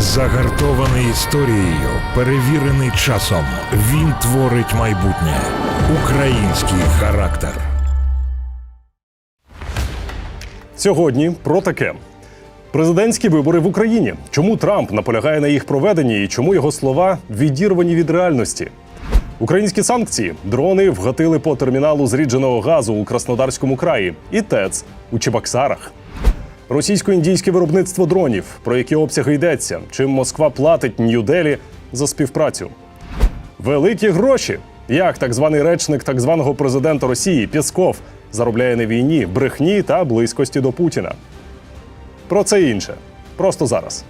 Загартований історією, перевірений часом. Він творить майбутнє. Український характер. Сьогодні про таке. Президентські вибори в Україні. Чому Трамп наполягає на їх проведенні і чому його слова відірвані від реальності? Українські санкції дрони вгатили по терміналу зрідженого газу у Краснодарському краї і ТЕЦ у Чебоксарах. Російсько-індійське виробництво дронів, про які обсяги йдеться, чим Москва платить Нью-Делі за співпрацю. Великі гроші. Як так званий речник так званого президента Росії Пєсков заробляє на війні, брехні та близькості до Путіна. Про це інше. Просто зараз.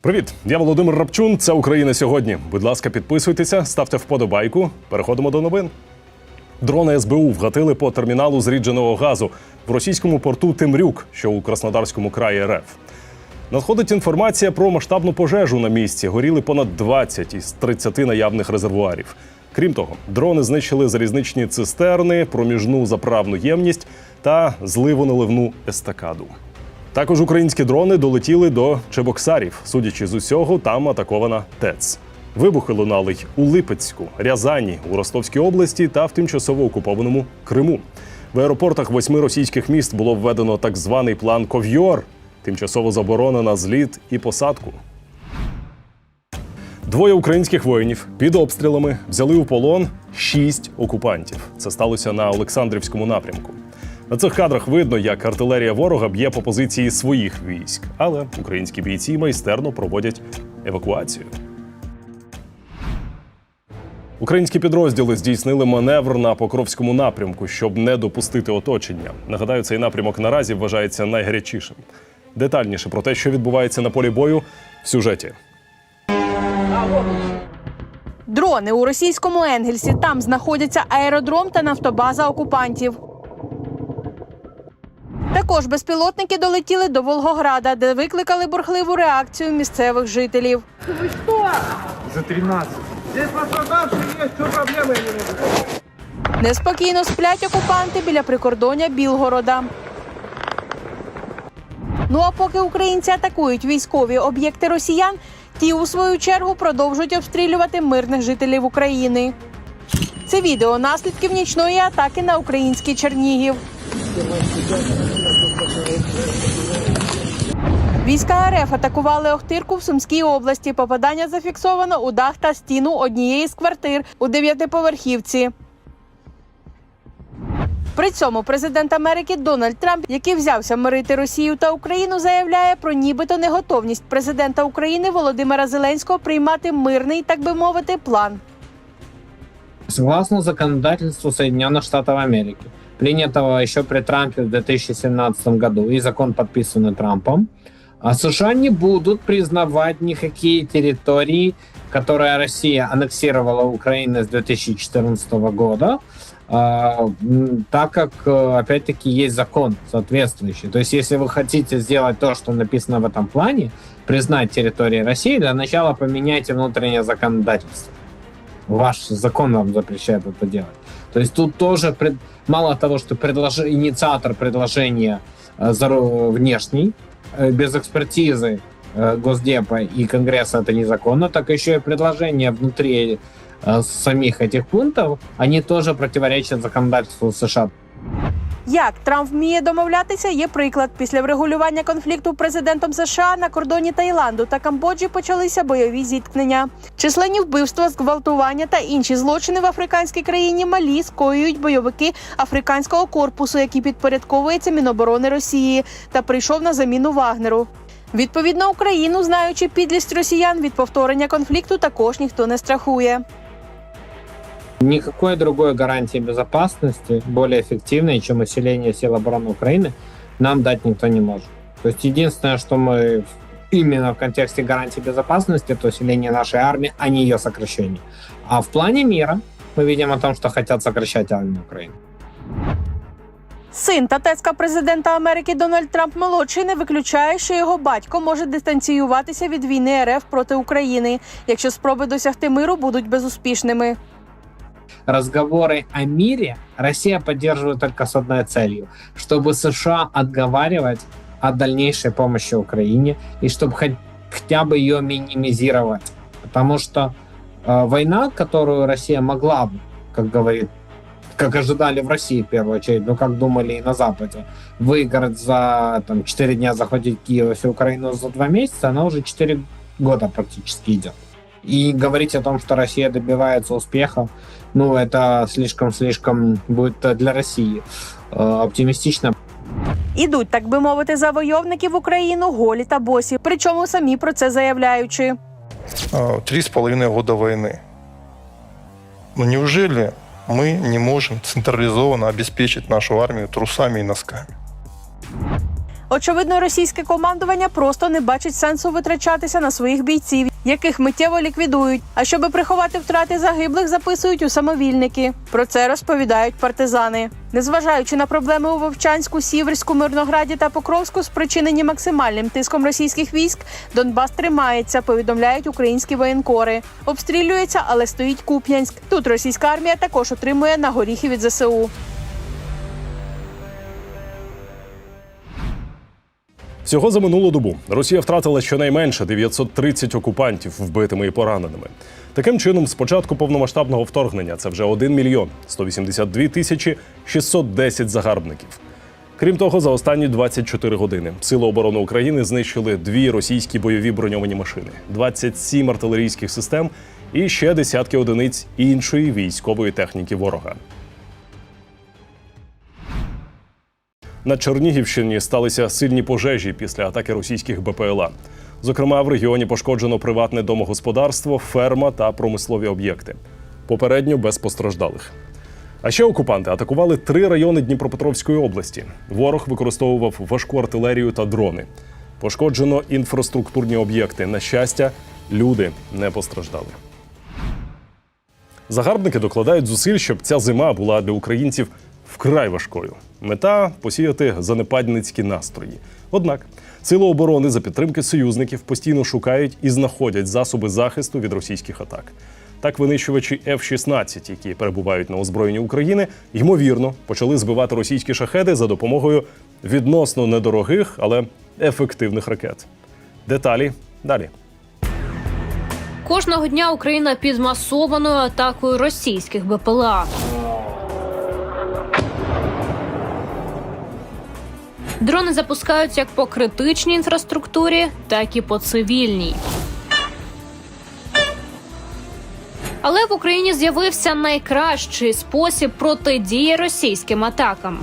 Привіт, я Володимир Рапчун. Це Україна сьогодні. Будь ласка, підписуйтеся, ставте вподобайку. Переходимо до новин. Дрони СБУ вгатили по терміналу зрідженого газу в російському порту Тимрюк, що у Краснодарському краї РФ. Надходить інформація про масштабну пожежу на місці. Горіли понад 20 із 30 наявних резервуарів. Крім того, дрони знищили залізничні цистерни, проміжну заправну ємність та зливоналивну естакаду. Також українські дрони долетіли до Чебоксарів. Судячи з усього, там атакована ТЕЦ. Вибухи лунали й у Липецьку, Рязані, у Ростовській області та в тимчасово окупованому Криму. В аеропортах восьми російських міст було введено так званий план Ков'йор, тимчасово заборона на зліт і посадку. Двоє українських воїнів під обстрілами взяли у полон шість окупантів. Це сталося на Олександрівському напрямку. На цих кадрах видно, як артилерія ворога б'є по позиції своїх військ, але українські бійці майстерно проводять евакуацію. Українські підрозділи здійснили маневр на Покровському напрямку, щоб не допустити оточення. Нагадаю, цей напрямок наразі вважається найгарячішим. Детальніше про те, що відбувається на полі бою, в сюжеті. Дрони у російському Енгельсі. Там знаходяться аеродром та нафтобаза окупантів. Також безпілотники долетіли до Волгограда, де викликали бурхливу реакцію місцевих жителів. За 13. Здесь пострадавшие есть, что проблемы не. Неспокійно сплять окупанти біля прикордоння Білгорода. Ну а поки українці атакують військові об'єкти росіян, ті у свою чергу продовжують обстрілювати мирних жителів України. Це відео наслідків нічної атаки на український Чернігів. Війська РФ атакували Охтирку в Сумській області. Попадання зафіксовано у дах та стіну однієї з квартир у дев'ятиповерхівці. При цьому президент Америки Дональд Трамп, який взявся мирити Росію та Україну, заявляє про нібито неготовність президента України Володимира Зеленського приймати мирний, так би мовити, план. Согласно законодательству Соединенных Штатов Америки, принятого еще при Трампе в 2017 году, и закон подписанный Трампом, а США не будут признавать никакие территории, которые Россия аннексировала у Украины с 2014 года, а, так как, э, опять-таки, есть закон соответствующий. То есть, если вы хотите сделать то, что написано в этом плане, признать территории России, для начала поменяйте внутреннее законодательство. Ваш закон вам запрещает это делать. То есть тут тоже пред- мало того, что предлож... инициатор предложения э, внешний, без экспертизы э, Госдепа и Конгресса это незаконно, так еще и предложения внутри э, самих этих пунктов, они тоже противоречат законодательству США. Як Трамп вміє домовлятися, є приклад. Після врегулювання конфлікту президентом США на кордоні Таїланду та Камбоджі почалися бойові зіткнення. Численні вбивства, зґвалтування та інші злочини в африканській країні Малі скоюють бойовики африканського корпусу, який підпорядковується Міноборони Росії та прийшов на заміну Вагнеру. Відповідно, Україну, знаючи підлість росіян від повторення конфлікту, також ніхто не страхує. Никакой другой гарантии безопасности, более эффективной, чем усиление сил обороны Украины, нам дать никто не может. То есть единственное, что мы в- именно в контексте гарантии безопасности, это усиление нашей армии, а не ее сокращение. А в плане мира мы видим о том, что хотят сокращать армию Украины. Син та тезка президента Америки Дональд Трамп молодший не виключає, що його батько може дистанціюватися від війни РФ проти України, якщо спроби досягти миру будуть безуспішними. Разговоры о мире Россия поддерживает только с одной целью, чтобы США отговаривать о дальнейшей помощи Украине и чтобы хоть, хотя бы ее минимизировать. Потому что э, война, которую Россия могла бы, как говорит, как ожидали в России в первую очередь, ну как думали и на Западе, выиграть за там, 4 дня, захватить Киев и всю Украину за 2 месяца, она уже 4 года практически идет. И говорить о том, что Россия добивается успеха, ну это слишком-слишком будет э, для России э, оптимистично. Ідуть, так би мовити, завойовники в Україну голі та босі, причому самі про це заявляючи. а, три с половиной года войны. Но неужели мы не можем централизованно обеспечить нашу армию трусами и носками? Очевидно, російське командування просто не бачить сенсу витрачатися на своїх бійців, яких миттєво ліквідують. А щоби приховати втрати загиблих, записують у самовільники. Про це розповідають партизани. Незважаючи на проблеми у Вовчанську, Сіверську, Мирнограді та Покровську, спричинені максимальним тиском російських військ, Донбас тримається. Повідомляють українські воєнкори. Обстрілюється, але стоїть Куп'янськ. Тут російська армія також отримує на горіхи від ЗСУ. Всього за минулу добу Росія втратила щонайменше 930 окупантів вбитими і пораненими. Таким чином, з початку повномасштабного вторгнення це вже 1 мільйон 182 тисячі 610 загарбників. Крім того, за останні 24 години Сили оборони України знищили дві російські бойові броньовані машини, 27 артилерійських систем і ще десятки одиниць іншої військової техніки ворога. На Чернігівщині сталися сильні пожежі після атаки російських БПЛА. Зокрема, в регіоні пошкоджено приватне домогосподарство, ферма та промислові об'єкти. Попередньо без постраждалих. А ще окупанти атакували три райони Дніпропетровської області. Ворог використовував важку артилерію та дрони. Пошкоджено інфраструктурні об'єкти. На щастя, люди не постраждали. Загарбники докладають зусиль, щоб ця зима була для українців вкрай важкою. Мета посіяти занепадницькі настрої. Однак сили оборони за підтримки союзників постійно шукають і знаходять засоби захисту від російських атак. Так, винищувачі F-16, які перебувають на озброєнні України, ймовірно почали збивати російські шахеди за допомогою відносно недорогих, але ефективних ракет. Деталі далі. Кожного дня Україна під масованою атакою російських БПЛА. Дрони запускають як по критичній інфраструктурі, так і по цивільній. Але в Україні з'явився найкращий спосіб протидії російським атакам.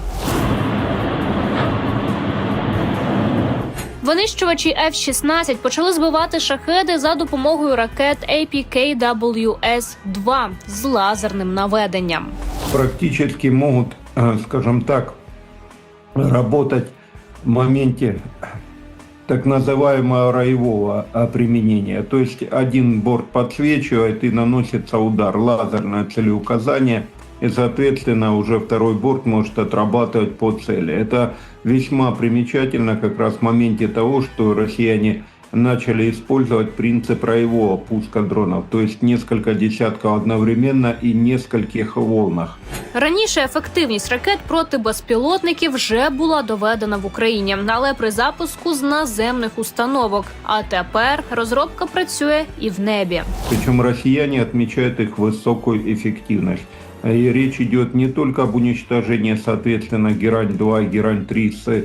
Винищувачі F-16 почали збивати шахеди за допомогою ракет APKWS-2 з лазерним наведенням. практически могут, э, скажем так, работать моменте так называемого роевого э, применения. То есть один борт подсвечивает и наносится удар, лазерное целеуказание, и, соответственно, уже второй борт может отрабатывать по цели. Это весьма примечательно как раз в моменте того, что россияне начали использовать принцип роевого пуска дронов, то есть несколько десятков одновременно и нескольких волнах. Раніше ефективність ракет проти безпілотників вже була доведена в Україні, але при запуску з наземних установок. А тепер розробка працює і в небі. Причем россияне отмечают их высокую эффективность. И речь идет не только об уничтожении, соответственно, Герань-2 и Герань-3 с э,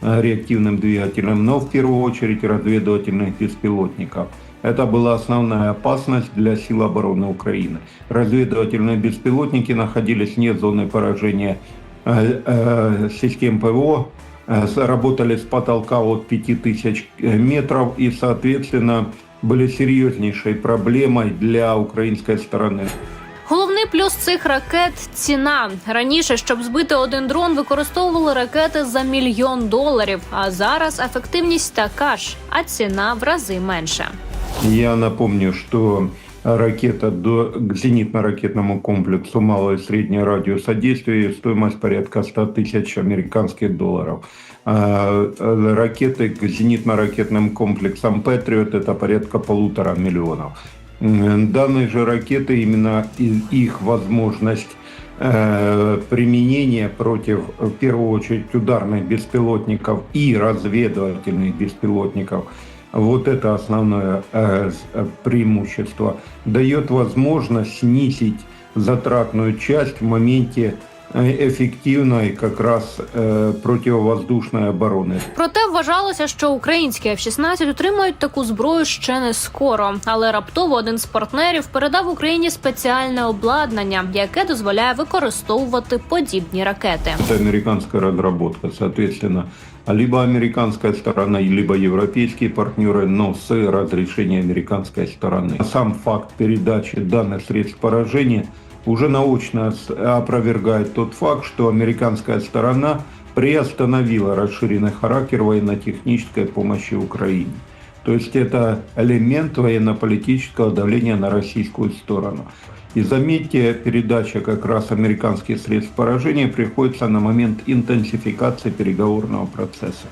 реактивным двигателем, но в первую очередь разведывательных беспилотников. Это была основная опасность для сил обороны Украины. Разведывательные беспилотники находились вне зоны поражения э, э, систем ПВО, э, с- работали с потолка от 5000 метров и, соответственно, были серьезнейшей проблемой для украинской стороны. Головний плюс цих ракет ціна. Раніше, щоб збити один дрон, використовували ракети за мільйон доларів. А зараз ефективність така ж, а ціна в рази менша. Я напомню, что ракета до, к зенитно-ракетному комплексу малого и среднего радиуса действия стоимость порядка 100 тысяч американских долларов. А, э, Ракеты к зенитно-ракетным комплексам «Патриот» это порядка полутора миллионов. М, Данные же ракеты, именно и- их возможность э, применение против, в первую очередь, ударных беспилотников и разведывательных беспилотников, вот это основное э, с- э, преимущество, дает возможность снизить затратную часть в моменте э, эффективной как раз э, противовоздушной обороны. Проте вважалося, що українські F-16 отримають таку зброю ще не скоро. Але раптово один з партнерів передав Україні спеціальне обладнання, яке дозволяє використовувати подібні ракети. Это американская разработка, соответственно, либо американская сторона, либо европейские партнеры, но с разрешения американской стороны. Сам факт передачи данных средств поражения уже научно опровергает тот факт, что американская сторона приостановила расширенный характер военно-технической помощи Украине. То есть это элемент военно-политического давления на российскую сторону. И заметьте, передача как раз американских средств поражения приходится на момент интенсификации переговорного процесса.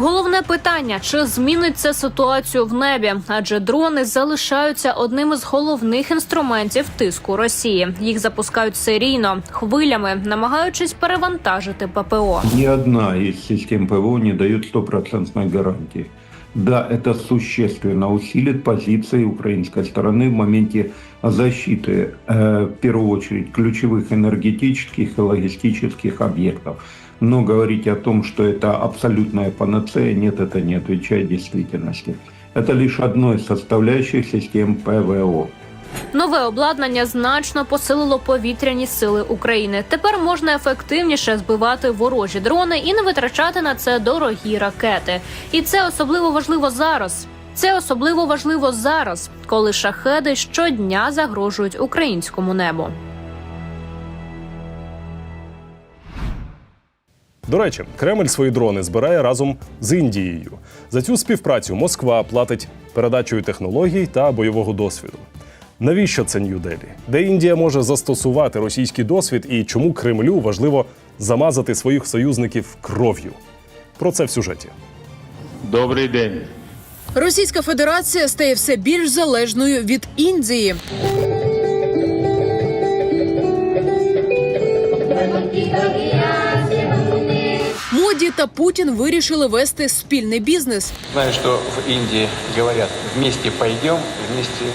Головне питання: чи змінить це ситуацію в небі? Адже дрони залишаються одним із головних інструментів тиску Росії. Їх запускають серійно хвилями, намагаючись перевантажити ППО. Ни одна из систем ПВО не дает стопроцентной гарантии. Да, это существенно усилит позиции украинской стороны в моменте защиты, э, в первую очередь, ключевых энергетических и логистических объектов. Но говорить о том, что это абсолютная панацея, нет, это не отвечает действительности. Это лишь одной из составляющих систем ПВО. Нове обладнання значно посилило повітряні сили України. Тепер можна ефективніше збивати ворожі дрони і не витрачати на це дорогі ракети. І це особливо важливо зараз. Це особливо важливо зараз, коли шахеди щодня загрожують українському небу. До речі, Кремль свої дрони збирає разом з Індією. За цю співпрацю Москва платить передачею технологій та бойового досвіду. Навіщо це Нью-Делі? Де Індія може застосувати російський досвід і чому Кремлю важливо замазати своїх союзників кров'ю? Про це в сюжеті. Добрий день. Російська Федерація стає все більш залежною від Індії. Та Путін вирішили вести спільний бізнес. Знаю, що в Индии говорят «вместе пойдем, вместе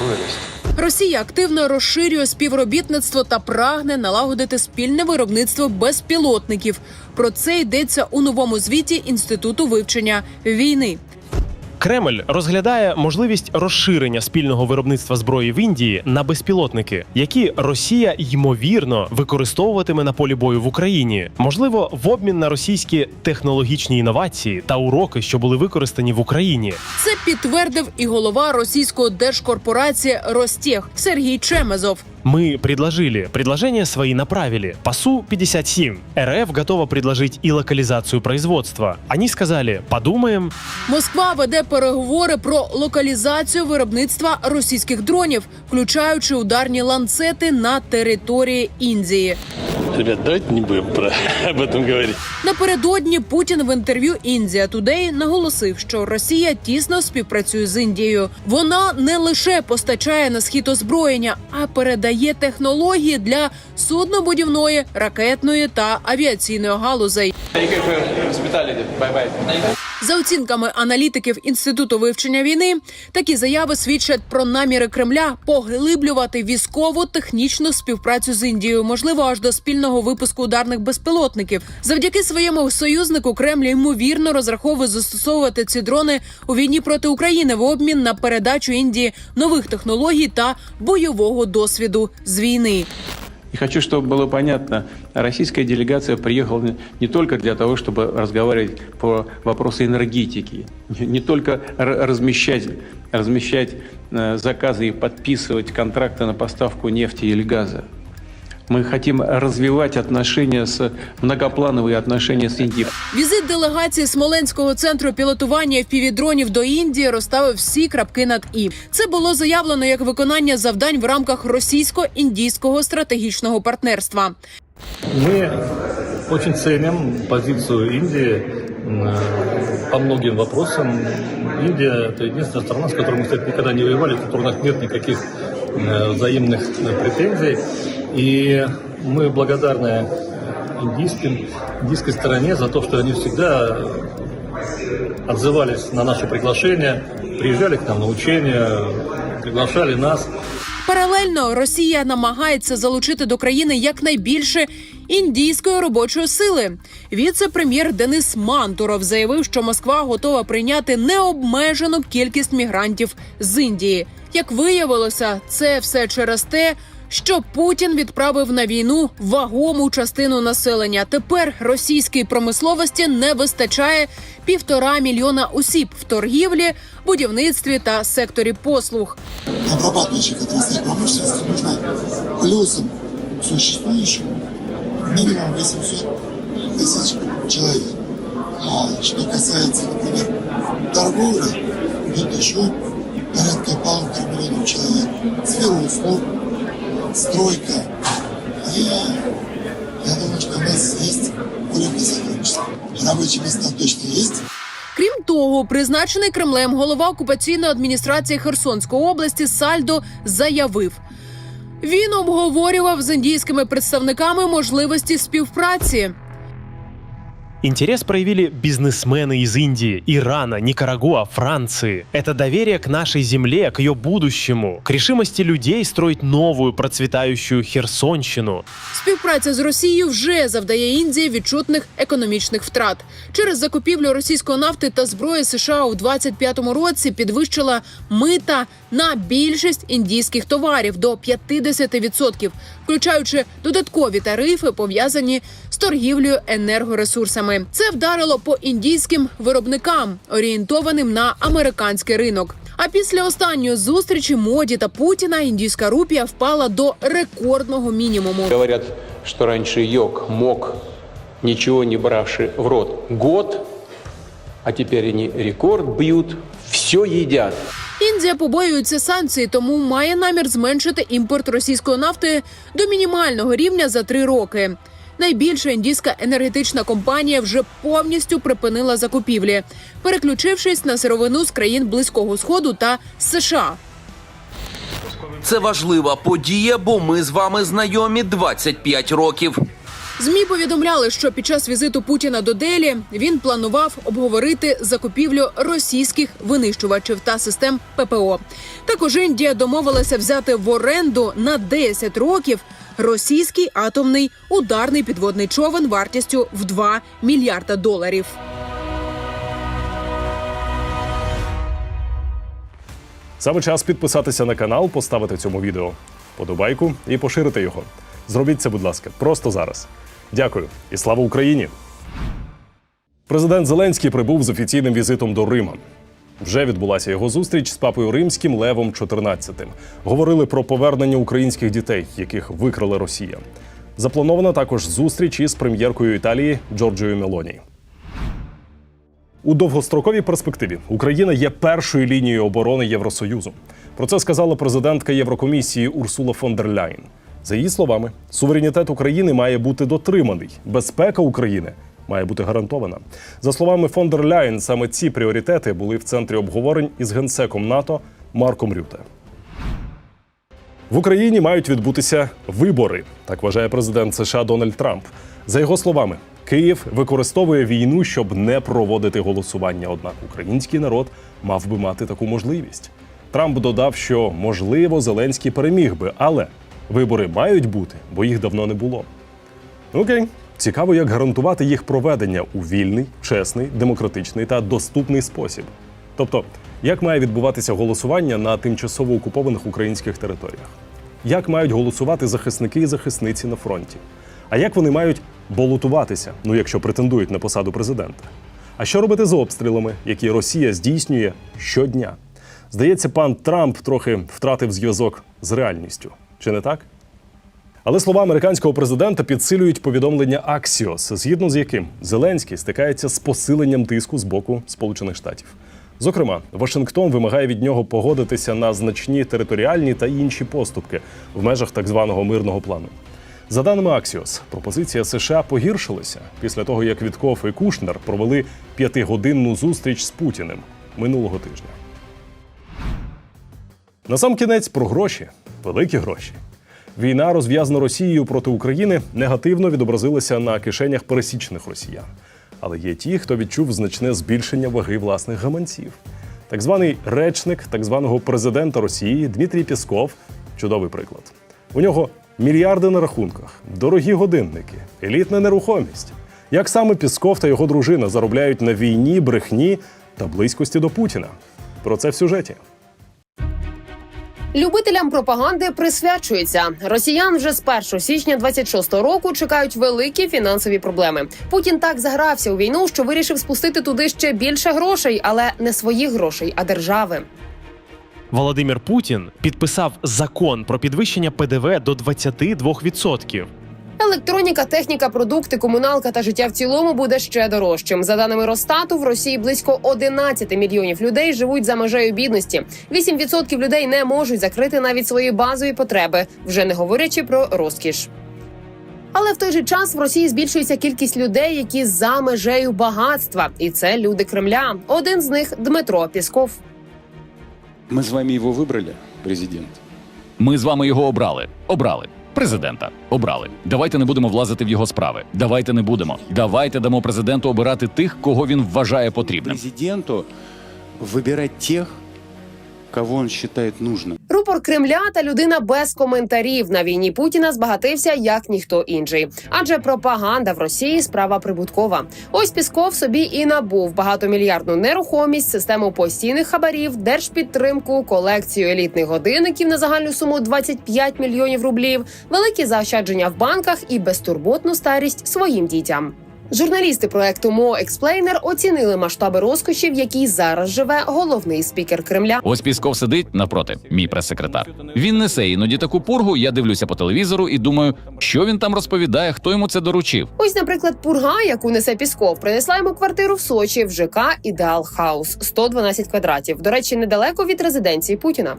виростемо. Росія активно розширює співробітництво та прагне налагодити спільне виробництво безпілотників. Про це йдеться у новому звіті інституту вивчення війни. Кремль розглядає можливість розширення спільного виробництва зброї в Індії на безпілотники, які Росія ймовірно використовуватиме на полі бою в Україні, можливо, в обмін на російські технологічні інновації та уроки, що були використані в Україні. Це підтвердив і голова російської держкорпорації Ростех Сергій Чемезов. Мы предложили, предложения свои направили. По Су-57 РФ готова предложить и локализацию производства. Они сказали, подумаем, Москва веде переговори про локалізацію виробництва російських дронів, включаючи ударні ланцети на території Індії. Ребят, давайте не будем про... об этом говорить. Напередодні Путін в інтерв'ю Індія Тудей наголосив, що Росія тісно співпрацює з Індією. Вона не лише постачає на схід озброєння, а передає технології для суднобудівної, ракетної та авіаційної галузей. Бай-бай. За оцінками аналітиків інституту вивчення війни, такі заяви свідчать про наміри Кремля поглиблювати військову технічну співпрацю з Індією, можливо, аж до спільного випуску ударних безпілотників. Завдяки своєму союзнику Кремль ймовірно розраховує застосовувати ці дрони у війні проти України в обмін на передачу Індії нових технологій та бойового досвіду з війни. И хочу, чтобы было понятно, российская делегация приехала не- только для того, чтобы разговаривать по вопросу энергетики, не только размещать, размещать э, заказы и подписывать контракты на поставку нефти или газа. Мы хотим развивать отношения с многоплановые отношения с Индией. Візит делегації Смоленського центру пілотування впівдронів до Індії розставив всі крапки над і. Це було заявлено як виконання завдань в рамках російсько-індійського стратегічного партнерства. Мы очень ценим позицию Индии м, по многим вопросам. Индия – это единственная страна, с которой мы, кстати, никогда не воевали, у которой у нас нет никаких э, взаимных э, претензий. И Мы благодарны индийским, индийской стороне за то, что они всегда отзывались на наше приглашение, приезжали к нам на учения, приглашали нас. Паралельно Росія намагається залучити до країни якнайбільше індійської робочої сили. Віце-прем'єр Денис Мантуров заявив, що Москва готова прийняти необмежену кількість мігрантів з Індії. Як виявилося, це все через те, що Путін відправив на війну вагому частину населення. Тепер російській промисловості не вистачає півтора мільйона осіб в торгівлі, будівництві та секторі послуг. обрабатывающих отраслей промышленности нужно плюсом к существующему минимум 800 тысяч человек. А что касается, например, торговли, идет еще порядка полутора миллионов человек. Сфера стройка. И я думаю, что у нас есть уровень сотрудничества. Рабочие места точно есть. Крім того, призначений Кремлем голова окупаційної адміністрації Херсонської області Сальдо заявив. Він обговорював з індійськими представниками можливості співпраці. Интерес проявили бизнесмены из Индии, Ирана, Никарагуа, Франции. Это доверие к нашей земле, к ее будущему, к решимости людей строить новую процветающую Херсонщину. Співпраця з Росією вже завдає Індії відчутних економічних втрат. Через закупівлю російської нафти та зброї США у 25-му році підвищила мита на більшість індійських товарів до 50%, включаючи додаткові тарифи, пов'язані з торгівлею енергоресурсами. Це вдарило по індійським виробникам, орієнтованим на американський ринок. А після останньої зустрічі моді та Путіна індійська рупія впала до рекордного мінімуму. Говорят, что раньше йог мог, ничего не бравший в рот, год, а теперь они рекорд бьют, все едят. Індія побоюється санкцій, тому має намір зменшити імпорт російської нафти до мінімального рівня за три роки. Найбільша індійська енергетична компанія вже повністю припинила закупівлі, переключившись на сировину з країн Близького Сходу та США. Це важлива подія, бо ми з вами знайомі 25 років. Змі повідомляли, що під час візиту Путіна до Делі він планував обговорити закупівлю російських винищувачів та систем ППО. Також Індія домовилася взяти в оренду на 10 років російський атомний ударний підводний човен вартістю в 2 мільярда доларів. Саме час підписатися на канал, поставити цьому відео подобайку і поширити його. Зробіть це, будь ласка, просто зараз. Дякую і слава Україні! Президент Зеленський прибув з офіційним візитом до Рима. Вже відбулася його зустріч з папою римським Левом XIV. Говорили про повернення українських дітей, яких викрала Росія. Запланована також зустріч із прем'єркою Італії Джорджією Мелоні. У довгостроковій перспективі Україна є першою лінією оборони Євросоюзу. Про це сказала президентка Єврокомісії Урсула фон дер Ляєн. За її словами, суверенітет України має бути дотриманий, безпека України має бути гарантована. За словами фон дер Ляєн, саме ці пріоритети були в центрі обговорень із генсеком НАТО Марком Рюте. В Україні мають відбутися вибори, так вважає президент США Дональд Трамп. За його словами, Київ використовує війну, щоб не проводити голосування. Однак український народ мав би мати таку можливість. Трамп додав, що можливо Зеленський переміг би, але вибори мають бути, бо їх давно не було. Окей, цікаво, як гарантувати їх проведення у вільний, чесний, демократичний та доступний спосіб. Тобто, як має відбуватися голосування на тимчасово окупованих українських територіях? Як мають голосувати захисники і захисниці на фронті? А як вони мають балотуватися, ну якщо претендують на посаду президента? А що робити з обстрілами, які Росія здійснює щодня? Здається, пан Трамп трохи втратив зв'язок з реальністю. Чи не так? Але слова американського президента підсилюють повідомлення Аксіос, згідно з яким Зеленський стикається з посиленням тиску з боку Сполучених Штатів. Зокрема, Вашингтон вимагає від нього погодитися на значні територіальні та інші поступки в межах так званого мирного плану. За даними Аксіос, пропозиція США погіршилася після того, як Вітков і Кушнер провели п'ятигодинну зустріч з Путіним минулого тижня. На сам кінець про гроші, великі гроші. Війна, розв'язана Росією проти України, негативно відобразилася на кишенях пересічних росіян. Але є ті, хто відчув значне збільшення ваги власних гаманців. Так званий речник так званого президента Росії Дмитрій Пісков чудовий приклад. У нього мільярди на рахунках, дорогі годинники, елітна нерухомість. Як саме Пісков та його дружина заробляють на війні, брехні та близькості до Путіна? Про це в сюжеті. Любителям пропаганди присвячується. Росіян вже з 1 січня 26 року чекають великі фінансові проблеми. Путін так загрався у війну, що вирішив спустити туди ще більше грошей, але не своїх грошей, а держави. Володимир Путін підписав закон про підвищення ПДВ до 22%. Електроніка, техніка, продукти, комуналка та життя в цілому буде ще дорожчим. За даними Росстату, в Росії близько 11 мільйонів людей живуть за межею бідності. 8% людей не можуть закрити навіть свої базові потреби, вже не говорячи про розкіш. Але в той же час в Росії збільшується кількість людей, які за межею багатства, і це люди Кремля. Один з них Дмитро Пісков. Ми з вами його вибрали, президент. Ми з вами його обрали. Обрали. Президента обрали. Давайте не будемо влазити в його справи. Давайте не будемо. Давайте дамо президенту обирати тих, кого він вважає потрібним. Президенту вибирати тих, кого він вважає нужним. Рупор Кремля та людина без коментарів на війні Путіна збагатився як ніхто інший. Адже пропаганда в Росії справа прибуткова. Ось Пісков собі і набув багатомільярдну нерухомість, систему постійних хабарів, держпідтримку, колекцію елітних годинників на загальну суму 25 мільйонів рублів, великі заощадження в банках і безтурботну старість своїм дітям. Журналісти проекту Мо Експлейнер оцінили масштаби розкоші, в якій зараз живе головний спікер Кремля. Ось Пісков сидить навпроти, мій прес-секретар. Він несе іноді таку пургу. Я дивлюся по телевізору і думаю, що він там розповідає, хто йому це доручив. Ось, наприклад, пурга, яку несе Пісков, принесла йому квартиру в Сочі в ЖК Ідеал Хаус 112 квадратів. До речі, недалеко від резиденції Путіна.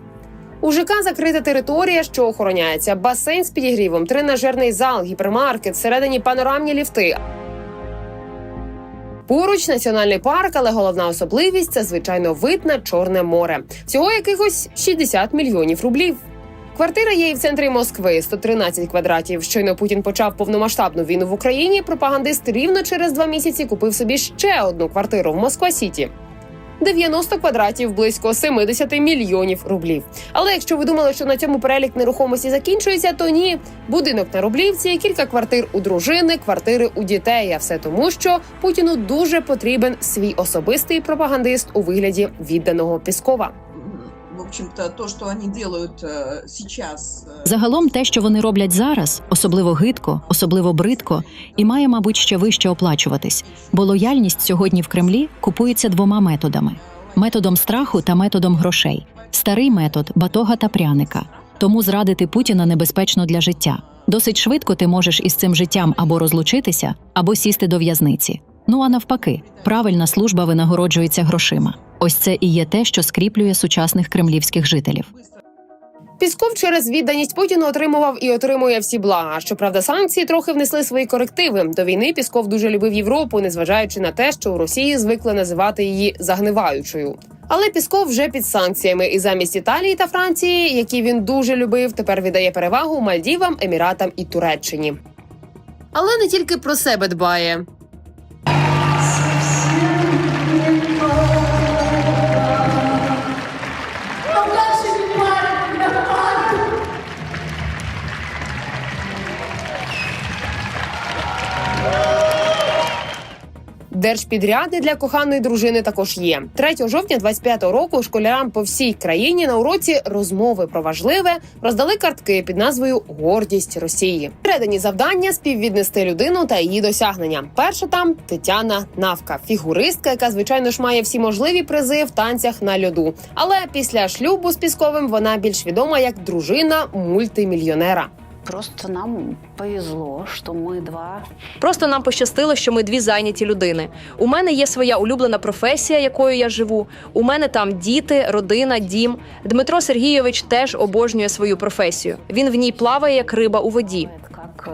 У ЖК закрита територія, що охороняється. Басейн з підігрівом, тренажерний зал, гіпермаркет, всередині панорамні ліфти. Поруч національний парк, але головна особливість це звичайно вид на Чорне море. Всього якихось 60 мільйонів рублів. Квартира є і в центрі Москви 113 квадратів. Щойно Путін почав повномасштабну війну в Україні. Пропагандист рівно через два місяці купив собі ще одну квартиру в Москва Сіті. 90 квадратів близько 70 мільйонів рублів. Але якщо ви думали, що на цьому перелік нерухомості закінчується, то ні. Будинок на рублівці, кілька квартир у дружини, квартири у дітей. А все тому, що Путіну дуже потрібен свій особистий пропагандист у вигляді відданого Піскова. В общем-то, то, что они делают э, сейчас. э, Загалом, те, що вони роблять зараз, особливо гидко, особливо бридко, і має, мабуть, ще вище оплачуватись, бо лояльність сьогодні в Кремлі купується двома методами: методом страху та методом грошей. Старий метод батога та пряника. Тому зрадити Путіна небезпечно для життя. Досить швидко ти можеш із цим життям або розлучитися, або сісти до в'язниці. Ну а навпаки, правильна служба винагороджується грошима. Ось це і є те, що скріплює сучасних кремлівських жителів. Пісков через відданість Путіну отримував і отримує всі блага. Щоправда, санкції трохи внесли свої корективи. До війни Пісков дуже любив Європу, незважаючи на те, що у Росії звикли називати її загниваючою. Але Пісков вже під санкціями, і замість Італії та Франції, які він дуже любив, тепер віддає перевагу Мальдівам, Еміратам і Туреччині. Але не тільки про себе дбає. Держпідряди для коханої дружини також є. 3 жовтня 25-го року школярам по всій країні на уроці розмови про важливе роздали картки під назвою Гордість Росії. Передані завдання співвіднести людину та її досягнення. Перша там Тетяна Навка, фігуристка, яка звичайно ж має всі можливі призи в танцях на льоду. Але після шлюбу з Пісковим вона більш відома як дружина мультимільйонера. Просто нам повезло, що ми два. Просто нам пощастило, що ми дві зайняті людини. У мене є своя улюблена професія, якою я живу. У мене там діти, родина, дім. Дмитро Сергійович теж обожнює свою професію. Він в ній плаває як риба у воді. Як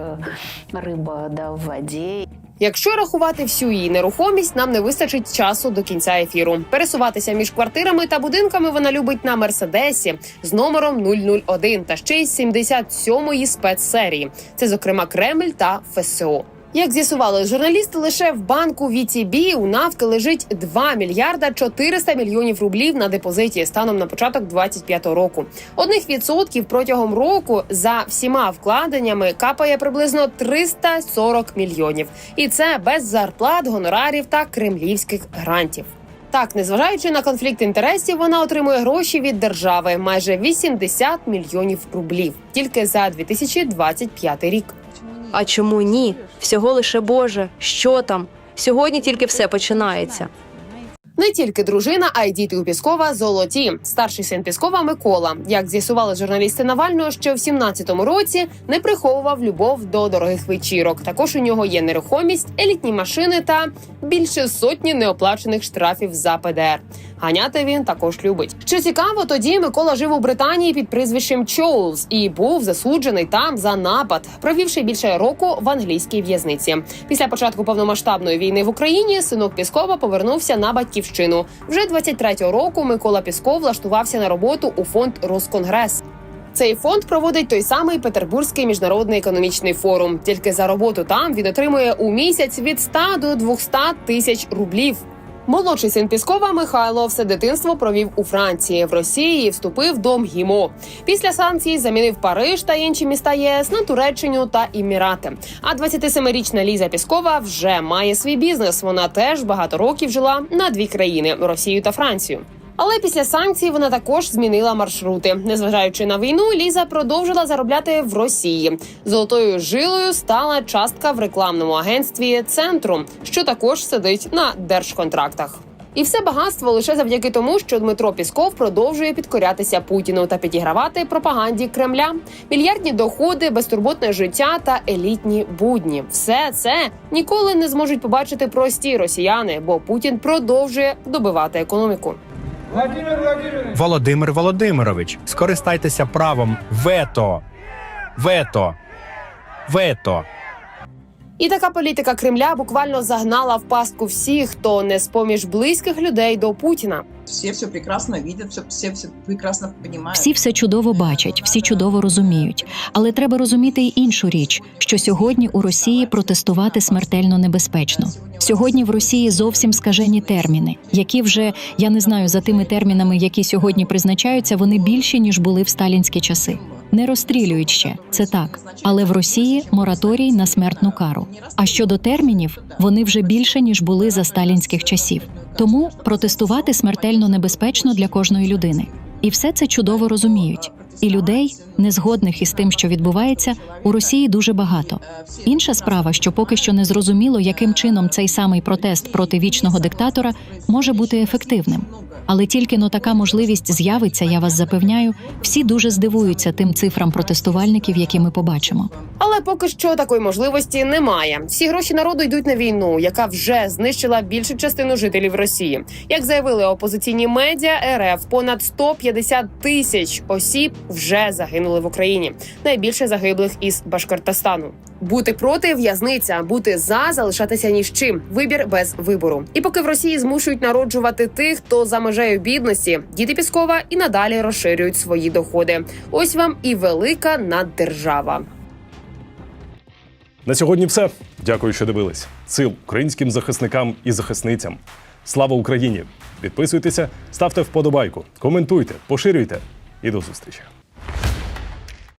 е, риба да, в воді. Якщо рахувати всю її нерухомість, нам не вистачить часу до кінця ефіру. Пересуватися між квартирами та будинками вона любить на мерседесі з номером 001 та ще й з 77-ї спецсерії. Це, зокрема, Кремль та ФСО. Як з'ясували журналісти, лише в банку VTB у нафти лежить 2 мільярда 400 мільйонів рублів на депозиті станом на початок 25-го року. Одних відсотків протягом року за всіма вкладеннями капає приблизно 340 мільйонів, і це без зарплат, гонорарів та кремлівських грантів. Так, незважаючи на конфлікт інтересів, вона отримує гроші від держави майже 80 мільйонів рублів тільки за 2025 рік. А чому ні? Всього лише Боже, що там? Сьогодні тільки все починається. Не тільки дружина, а й діти у Піскова золоті. Старший син Піскова Микола, як з'ясували журналісти Навального, що в 17-му році не приховував любов до дорогих вечірок. Також у нього є нерухомість, елітні машини та більше сотні неоплачених штрафів за ПДР. Ганяти він також любить. Що цікаво, тоді Микола жив у Британії під прізвищем Чоулз і був засуджений там за напад, провівши більше року в англійській в'язниці. Після початку повномасштабної війни в Україні синок Піскова повернувся на батьківщину. Вже 23-го року Микола Пісков влаштувався на роботу у фонд Росконгрес. Цей фонд проводить той самий Петербурзький міжнародний економічний форум. Тільки за роботу там він отримує у місяць від 100 до 200 тисяч рублів. Молодший син Піскова Михайло все дитинство провів у Франції. В Росії вступив до МГІМО. Після санкцій замінив Париж та інші міста ЄС на Туреччину та Імірати. А 27-річна Ліза Піскова вже має свій бізнес. Вона теж багато років жила на дві країни Росію та Францію. Але після санкцій вона також змінила маршрути. Незважаючи на війну, Ліза продовжила заробляти в Росії. Золотою жилою стала частка в рекламному агентстві центру, що також сидить на держконтрактах. І все багатство лише завдяки тому, що Дмитро Пісков продовжує підкорятися Путіну та підігравати пропаганді Кремля. Мільярдні доходи, безтурботне життя та елітні будні. Все це ніколи не зможуть побачити прості росіяни, бо Путін продовжує добивати економіку. Володимир Володимирович, скористайтеся правом вето. Вето. Вето. І така політика Кремля буквально загнала в пастку всіх, хто не з поміж близьких людей до Путіна. Все все прекрасно видят, все, все, прекрасно понимают. Всі все чудово бачать, всі чудово розуміють. Але треба розуміти й іншу річ, що сьогодні у Росії протестувати смертельно небезпечно. Сьогодні в Росії зовсім скажені терміни, які вже я не знаю за тими термінами, які сьогодні призначаються, вони більші ніж були в сталінські часи. Не розстрілюють ще це так, але в Росії мораторій на смертну кару. А щодо термінів, вони вже більше ніж були за сталінських часів. Тому протестувати смертельно небезпечно для кожної людини. І все це чудово розуміють. І людей, незгодних із тим, що відбувається, у Росії дуже багато. Інша справа, що поки що не зрозуміло, яким чином цей самий протест проти вічного диктатора може бути ефективним. Але тільки но така можливість з'явиться, я вас запевняю, всі дуже здивуються тим цифрам протестувальників, які ми побачимо. Але поки що такої можливості немає. Всі гроші народу йдуть на війну, яка вже знищила більшу частину жителів Росії. Як заявили опозиційні медіа, РФ понад 150 тисяч осіб вже загинули в Україні. Найбільше загиблих із Башкортостану. Бути проти в'язниця, бути за залишатися ні з чим. Вибір без вибору. І поки в Росії змушують народжувати тих, хто за межею бідності, діти Піскова і надалі розширюють свої доходи. Ось вам і велика наддержава. На сьогодні все. Дякую, що дивились. Сил українським захисникам і захисницям. Слава Україні! Підписуйтеся, ставте вподобайку, коментуйте, поширюйте і до зустрічі.